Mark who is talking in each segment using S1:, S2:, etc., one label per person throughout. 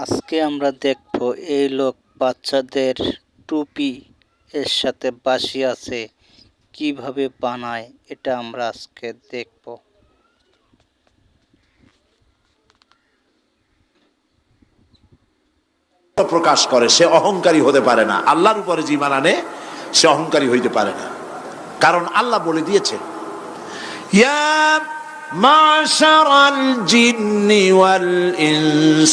S1: আজকে আমরা দেখব এই লোক বাচ্চাদের টুপি এর সাথে বাসি আছে, কীভাবে বানায় এটা আমরা আজকে দেখব।
S2: প্রকাশ করে, সে অহংকারী হতে পারে না। আল্লাহর উপরে যে আনে, সে অহংকারী হইতে পারে না। কারণ আল্লাহ বলে দিয়েছে, ইয়া মাশারাল জিন্নি ওয়াল ইনস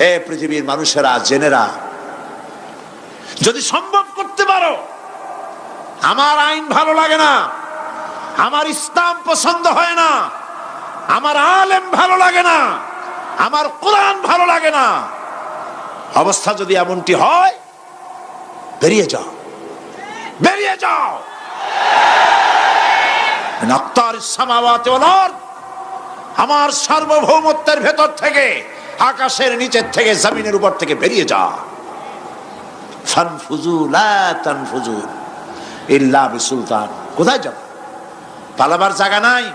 S2: হে পৃথিবীর মানুষেরা, জেনেরা, যদি সম্ভব করতে পারো, আমার আইন ভালো লাগে না, আমার ইসলাম পছন্দ হয় না, আমার আলেম ভালো লাগে না, আমার কোরআন ভালো লাগে না, অবস্থা যদি এমনটি হয়, বেরিয়ে যাও বেরিয়ে যাও। আমার সার্বভৌমত্বের ভেতর থেকে আকাশের নিচের থেকে, জমিনের উপর থেকে বেরিয়ে যা। ইল্লা বিসুলতান। কোথায় যাব? পালাবার জায়গা নাই।